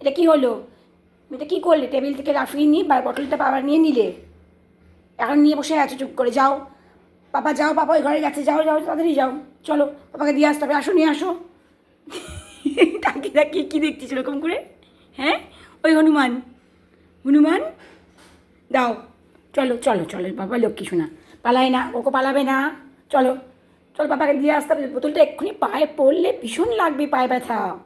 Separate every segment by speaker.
Speaker 1: এটা কি হলো? এটা কি করলে? টেবিল থেকে রাফিয়ে নিয়ে বা বটলটা বাবা নিয়ে নিলে। এখন নিয়ে বসে আছো, চুপ করে যাও। পাপা যাও পাপা ওই ঘরে গেছে। যাও যাও, তাড়াতাড়ি যাও। চলো পাপাকে দিয়ে আসতে হবে। আসো, নিয়ে আসো। তাকে তাকিয়ে কী দেখছিস এরকম করে? হ্যাঁ? ওই হনুমান। হনুমান? দাও। চলো চলো চলো। বাবা, লক্ষ্মী শোনা পালায় না, ওকে পালাবে না। চলো চলো, বাবাকে দিয়ে আসতে হবে। বোতলটা এক্ষুনি পায়ে পড়লে ভীষণ লাগবে পায়ে ব্যথা।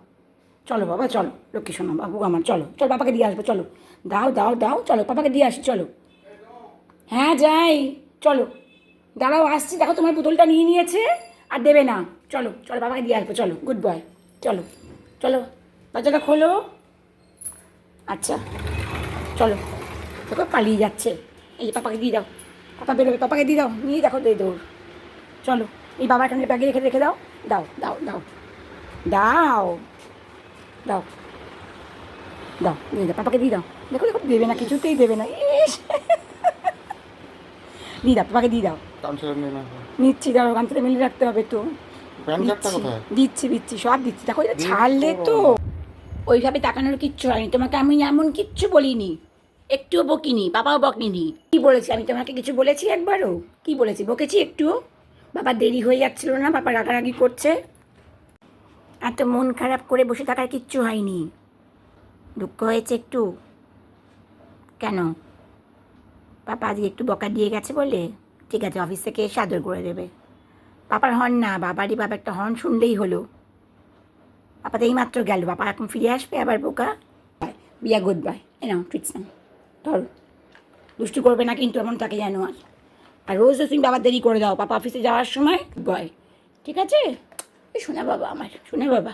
Speaker 1: চলো বাবা, চলো। লক্ষ্মী শোনা, বাবু আমার, চলো। চলো, বাবাকে দিয়ে আসব, চলো। দাও দাও দাও, চলো, বাবাকে দিয়ে আসি চলো। হ্যাঁ যাই। চলো। দাঁড়াও, আসছি। দেখো তোমার বোতলটা নিয়ে নিয়েছে, আর দেবে না। চলো চলো, বাবাকে দিয়ে আসব, চলো। গুড বয় চলো চলো। দরজাটা খোলো। আচ্ছা। চলো। দেখো, পালিয়ে যাচ্ছে। এই পাপাকে দিয়ে দাও। পাপা বেরোবে, পাপাকে দিয়ে দাও। নিয়ে দেখো দে দৌড়। চলো, এই বাবার এখানে ব্যাগে রেখে রেখে দাও। দাও দাও দাও। দাও। দাও। দাও দিয়ে দাও পাপাকে দিয়ে দাও। দেখো দেখো দেবে না কিছুতেই দেবে না। ইস। দিয়ে দাও পাপাকে দিয়ে দাও। নিচ্ছি দাও থেকে মিলে রাখতে হবে তো। দিচ্ছি, দিচ্ছি সব দিচ্ছি। দেখো এটা। ছাড়লে তো। ওইভাবে তাকানোর কিচ্ছু হয়নি। তোমাকে আমি এমন কিচ্ছু বলিনি। একটুও বকিনি বাবাও বকিনি কি বলেছি আমি? তোমাকে কিছু বলেছি একবারও? কি বলেছি? বকেছি একটুও? বাবা দেরি হয়ে যাচ্ছিল না বাবা রাগারাগি করছে। এত মন খারাপ করে বসে থাকার কিচ্ছু হয়নি। দুঃখ হয়েছে একটু। কেন? পাপা আজকে একটু বকা দিয়ে গেছে বলে? ঠিক আছে, অফিস থেকে এসে আদর করে দেবে। পাপার হর্ন না, বাবারই বাবা একটা হর্ন শুনলেই হলো। পাপা তো এইমাত্র গেল বাবা এখন ফিরে আসবে আবার বোকা? বিয়া গুড বাই। এ নাও ট্রিটস নাও। ধরো। দুষ্টু করবে না কিন্তু এমন তাকে জানো আর। আর রোজ রোজ তুমি বাবার দেরি করে দাও, পাপা অফিসে যাওয়ার সময়? বয় ঠিক আছে? শোনা বাবা আমার শোনা বাবা।